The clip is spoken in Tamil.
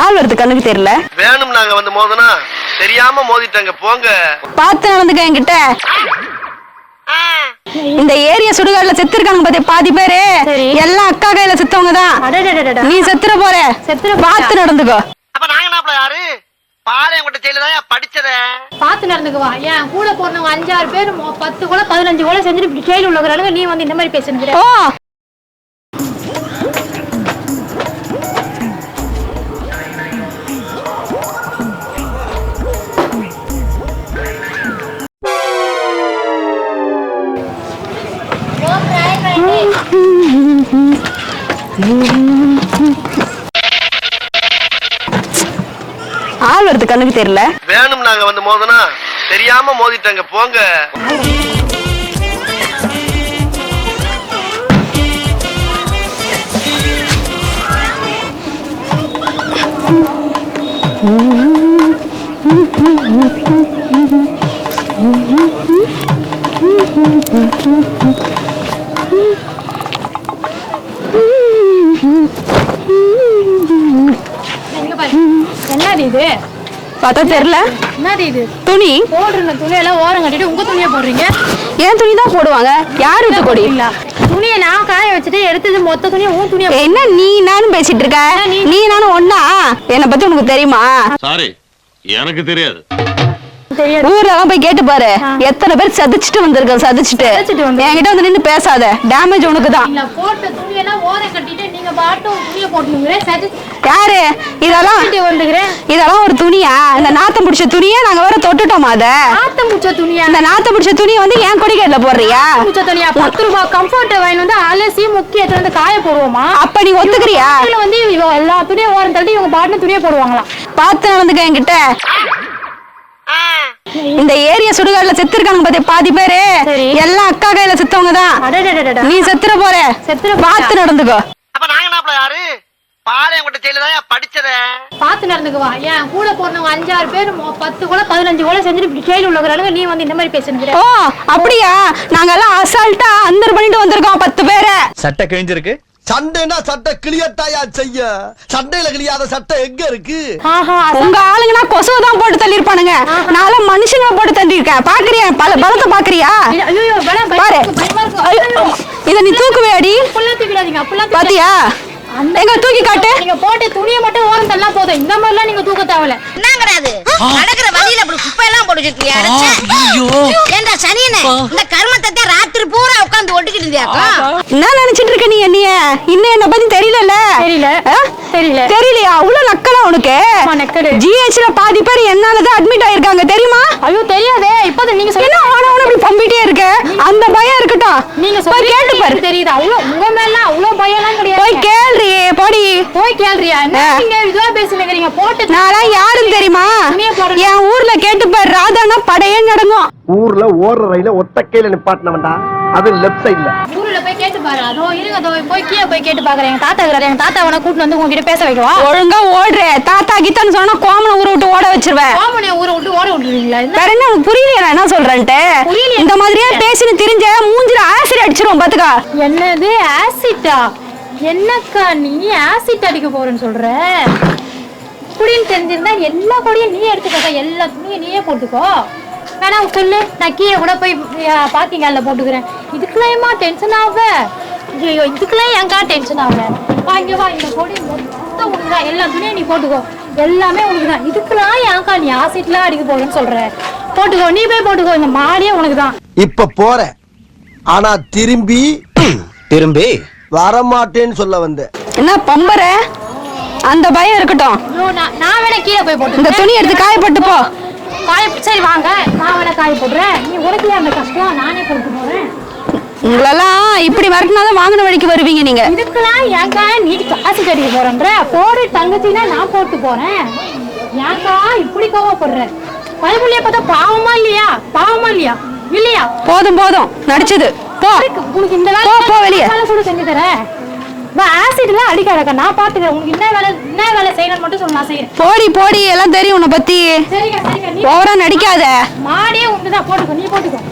ஆள் வருது கண்ணுக்கு தெரியல. வேணும் நாங்க வந்து மோதனா? தெரியாம மோதிட்டாங்க போங்க. பார்த்து நடந்துக்க என்கிட்ட. இந்த ஏரியா சுடுகாடுல செத்து இருக்காங்க பாத்தியா பாதி பேரு. எல்லாம் அக்கா கையில செத்தவங்க தான். நீ செத்துற போற. செத்துற? பார்த்து நடந்துக்கோ. அப்ப நாங்க நாப்ல யாரு? பாளையங்கோட்டை ஜெயில தான் படிச்சத? பார்த்து நடந்துக்குவா ஏன் கூட போறவங்க அஞ்சாறு பேர் பத்து கூட பதினஞ்சு கூட செஞ்சுட்டு ஜெயில உள்ளவங்க நீ வந்து இந்த மாதிரி பேசுனுங்கிற ஆள் வருது கண்ணுக்கு தெரியல. வேணும் நாங்க வந்து மோதனா? தெரியாம மோதிட்டாங்க போங்க. எங்க பாரு என்னது இது? பார்த்தா தெரியல என்னது இது? துணி. போடுற துணியெல்லாம் ஓரம் கட்டிட்டு உங்க துணியை போடுறீங்க? என் துணி தான் போடுவாங்க. யார் விட்டு கொடி இல்ல. துணியை நான் காய வச்சுட்டு எடுத்தது மொத்த துணியை உன் துணியை என்ன நீ நானும் பேசிட்டு இருக்க? நீ நானும் ஒண்ணா? என்னை பத்தி உனக்கு தெரியுமா? சாரி எனக்கு தெரியாது. தெரியாது. ஊர்ல எல்லாம் போய் கேட்டு பாரு. எத்தனை பேர் சதிச்சுட்டு வந்திருக்க சதிச்சுட்டு. என்கிட்ட வந்து நின்னு பேசாத. டேமேஜ் உனக்கு தான் யாரு? இதெல்லாம் இதெல்லாம் ஒரு துணியா? இந்த நாத்தம் பிடிச்ச துணியை நாங்க வேற தொட்டுட்டோமா அத? ஆத்தம் பூச்ச துணியா? இந்த நாத்தம் பிடிச்ச துணியை வந்து என் கொடிக்கேட்ல போடுறியா? பூச்ச துணியா? பத்து ரூபாய் கம்ஃபர்ட் வாங்கி வந்து அலசி முக்கிய வந்து காய போடுவோமா? அப்ப நீ ஒத்துக்கிறியா? வந்து எல்லா துணியும் ஓரம் தள்ளி இவங்க பாட்டு துணியை போடுவாங்களாம். பார்த்து நடந்துக்க என்கிட்ட. இந்த ஏரியா சுடுகாடுல செத்து இருக்காங்க பாத்தியா பாதி பேரு. எல்லாம் அக்கா கையில செத்தவங்க தான். நீ செத்துற போற செத்துற? பார்த்து நடந்துக்கோ அப்ப நாங்க நாப்ல யாரு பாளையங்கோட்டை ஜெயில தான் படிச்சத? பார்த்து நடந்துக்குவா ஏன் கூட போறவங்க அஞ்சாறு பேர் மொ- பத்து கூட பதினஞ்சு கூட செஞ்சுட்டு இப்படி ஜெயில உள்ளவங்க நீ வந்து இந்த மாதிரி பேசுனுங்கிற ஓ அப்படியா? நாங்க எல்லாம் அசால்ட்டா அந்தர் பண்ணிட்டு வந்திருக்கோம் பத்து பேரை. சட்டை கிழிஞ்சிருக்கு. சண்டைனா சட்டை கிளியத்தாயா செய்ய? சண்டையில கிளியாத சட்டை எங்க இருக்கு? ஆஹா உங்க ஆளுங்கன்னா கொசுவை தான் போட்டு தள்ளிருப்பானுங்க நான் மனுஷங்க போட்டு தள்ளிருக்கேன் பாக்குறியா? பல பலத்தை பாக்குறியா? பாரு. இத நீ தூக்குவேடி அப்பெல்லாம் தூக்கிடாதீங்க அப்பெல்லாம் தூக்கி- பாத்தியா? எங்க தூக்கி காட்டு. நீங்க போட்ட துணியை மட்டும் ஓரம் தள்ளா போதும். இந்த மாதிரிலாம் நீங்க தூக்க தேவையில்ல. என்னங்கிறது? நடக்கிற வழியில அப்படி குப்பை எல்லாம் போட்டு வச்சிருக்கியா ஏண்டா சனியனே இந்த கர்மத்தை ராத்திரி பூரா உட்கார்ந்து ஒட்டிக்கிட்டு இருந்தியாக்கா? என்ன நினைச்சிட்டு இருக்க நீ என்னைய? இன்னும் என்ன பத்தி தெரியலல்ல? தெரியல? தெரியல. தெரியலையா? அவ்வளவு நக்கலா உனக்கு. ஜிஹெச்ல பாதி பேர் என்னாலதான் அட்மிட் ஆயிருக்காங்க தெரியுமா? ஐயோ தெரியாதே. இப்போது நீங்க என்ன சொல்ல ஆனவன இப்படி பம்பிட்டே இருக்க? அந்த பயம் இருக்கட்டும். நீங்க கேட்டு பாரு. தெரியுது. அவ்வளோ உங்க மேல அவ்வளோ பயம்லாம் கிடையாது. போய் கேள்றி போடி போய் கேள்றியா? என்ன. நீங்க இதுவா பேசுனீங்க போட்டு நான்லாம் யாருன்னு தெரியுமா. என் ஊர்ல கேட்டு பாரு ராதானா படையே நடங்கும் ஊர்ல ஓடுற ரயில ஒத்த கையில நிப்பாட்டினவன்டா. அது லெஃப்ட் சைடுல ஊர்ல போய் கேட்டு பாரு. அதோ இருங்க அதோ போய் கீழே போய் கேட்டு பாக்குறேன். எங்க தாத்தா இருக்கிறாரு. எங்க தாத்தா அவனை கூட்டிட்டு வந்து உங்ககிட்ட பேச வைக்கவா? ஒழுங்கா ஓடுற. தாத்தா கித்தான்னு சொன்னா கோமனை ஊரை விட்டு ஓட வச்சிருவேன் கோமனைய ஊரை விட்டு ஓட விட்டுருவீங்களா என்ன? வேற என்ன புரியலையா நான் என்ன சொல்றேன்ட்டு. இந்த மாதிரியே பேசின்னு திரிஞ்ச மூஞ்சில ஆசிட் அடிச்சிரும் பாத்துக்கா. என்னது? ஆசிட்டா என்னக்கா நீ ஆசிட் அடிக்க போறேன்னு சொல்ற? புடின்னு தெரிஞ்சிருந்தா எல்லா கொடியும் நீ எடுத்துக்கோ எல்லா துணியும் நீயே போட்டுக்கோ. வேணா சொல்லு நான் கீழே கூட போய் பாக்கிங் அதில் போட்டுக்கிறேன். இதுக்கெல்லாம் ஏமா டென்ஷன் ஆக ஐயோ இதுக்கெல்லாம் ஏன்க்கா டென்ஷன் ஆக வா இங்க வா இந்த கொடி மொத்தம் உனக்கு தான். எல்லா துணியும் நீ போட்டுக்கோ. எல்லாமே உனக்கு தான். இதுக்கெல்லாம் ஏன்க்கா நீ ஆசிட்லாம் அடிக்க போறேன்னு சொல்ற? போட்டுக்கோ நீ போய் போட்டுக்கோ. இந்த மாடியே உனக்கு தான். இப்ப போற ஆனா திரும்பி திரும்பி? வரமாட்டேன்னு சொல்ல வந்தேன் என்ன பம்பர? அந்த பயம் இருக்கட்டும். நான் நான் வேணா கீழே போய் போட்டு இந்த துணி எடுத்து காயப்பட்டு போ. காய சரி வாங்க. நான் வேணா காய போடுறேன் நீ உனக்கு அந்த கஷ்டம்? நானே போட்டு போறேன். உங்களெல்லாம் இப்படி வரட்டினாதான் வாங்கின வழிக்கு வருவீங்க நீங்க. இதுக்கெல்லாம் ஏன்க்கா நீ காசு கட்டிக்க போறேன்ற? போடு தங்கச்சினா நான் போட்டு போறேன். ஏன்க்கா இப்படி கோவப்படுற? பைபிள்லயே பார்த்தா பாவமா இல்லையா? பாவமா இல்லையா? இல்லையா? போதும் போதும். நடிச்சது. போ. உனக்கு இந்த வேலை போ, வெளியே. வேலை கூட செஞ்சு தரேன். ஆசிட்லாம் அடிக்காதக்கா நான் பாத்துக்கிறேன் உனக்கு என்ன வேலை என்ன வேலை செய்யணும்னு மட்டும் சொல்லு நான் செய்யறேன். போடி போடி. எல்லாம் தெரியும் உன்னை பத்தி. நீ ஓவரா நடிக்காத. மாடியே உண்டுதான் போட்டுக்கோ நீ போட்டுக்கோ.